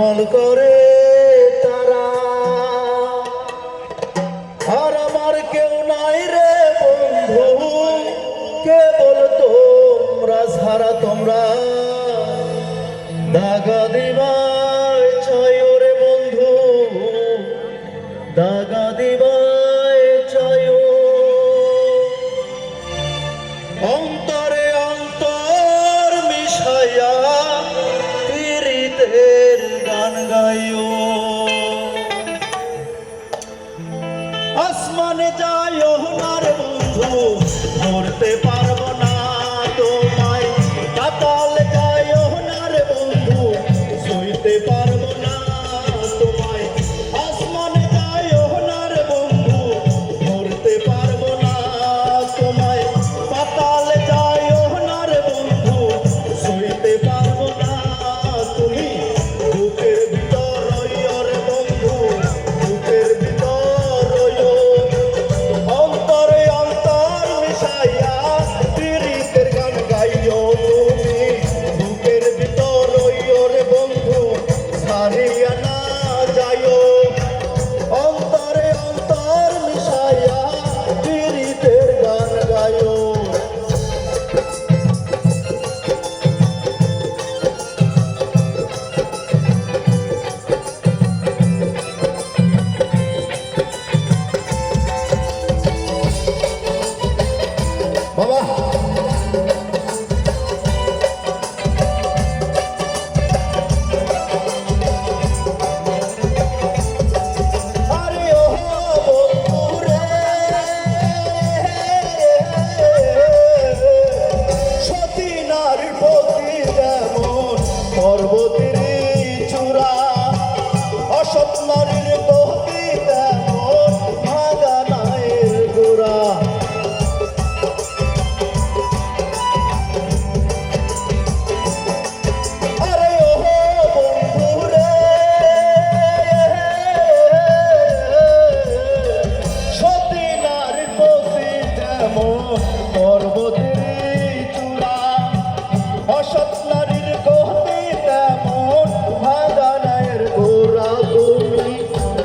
আমল করে তারা। আর আমার কেউ নাই রে বন্ধু, কেবল তোমরা, সারা তোমরা। দাগা দিবা গান গাইও। আসমানে যাইও না রে বন্ধু ধরতে পার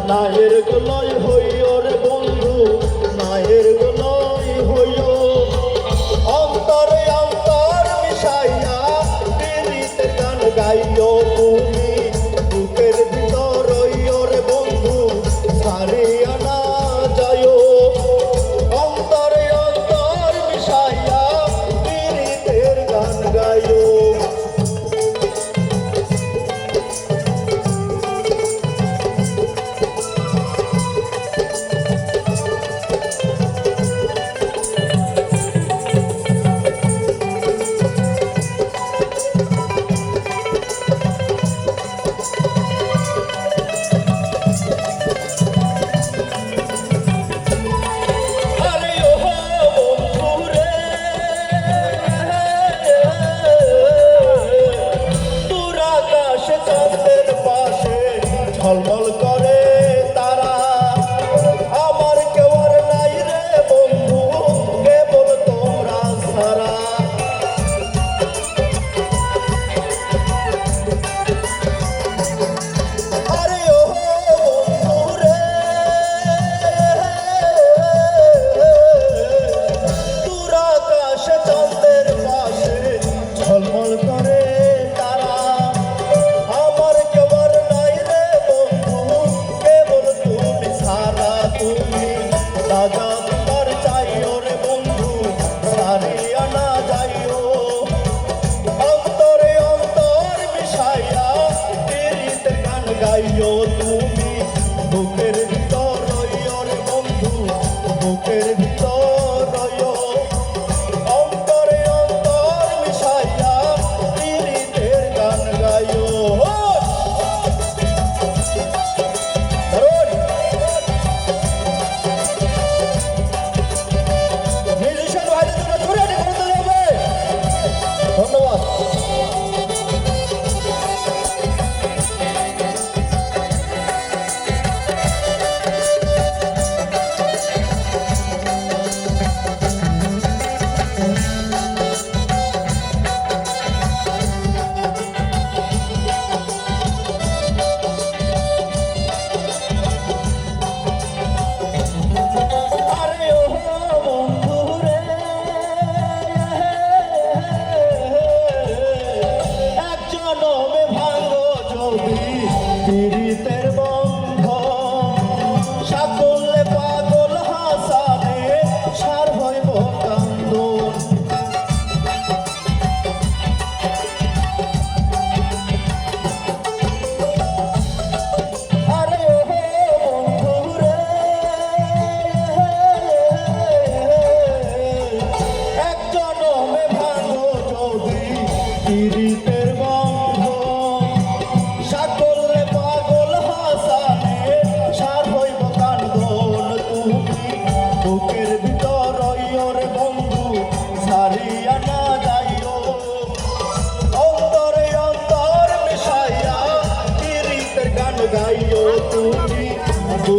নায়ের গলয় হইও রে বন্ধু, নায়ের গলয় হইও। অন্তরে অন্তর মিশাইয়া দিলিতে গান গাইও তুমি, বুকের ভিতর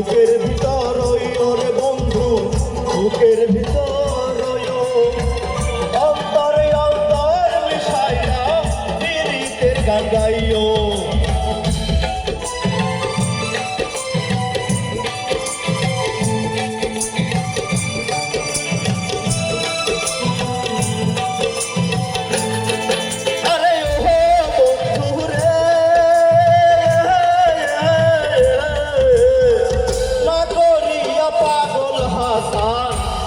বুকের ভিতর ওই ওরে বন্ধু বুকের ভিতর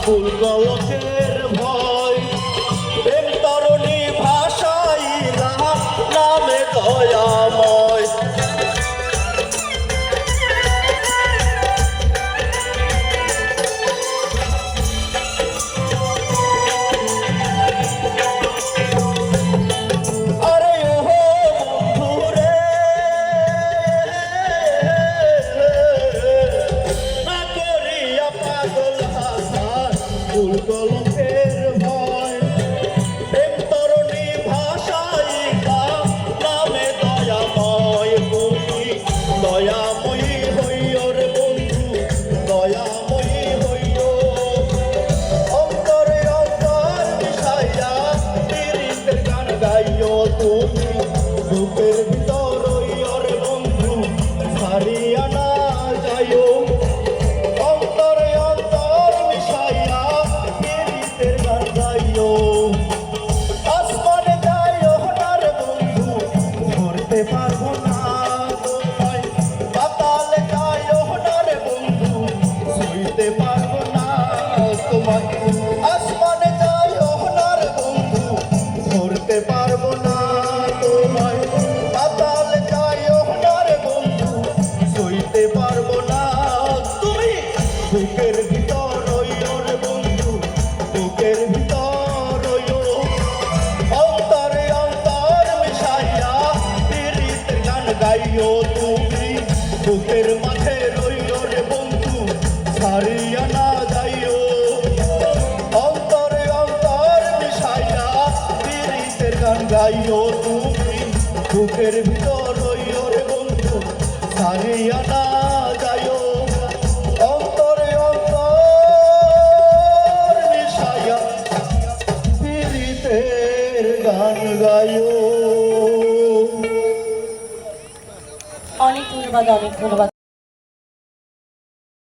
ফুল গওকে তুমি দুঃখের বুকের মাঠে রইল রে বন্ধু, ছাড়িয়া না যাইও। অন্তরে অন্তর মিশাইয়া পীড়িতের গান গাইও তুমি। বুকের ভিতর রইল রে বন্ধু, ছাড়িয়া না ধন্যবাদ অনেক ধন্যবাদ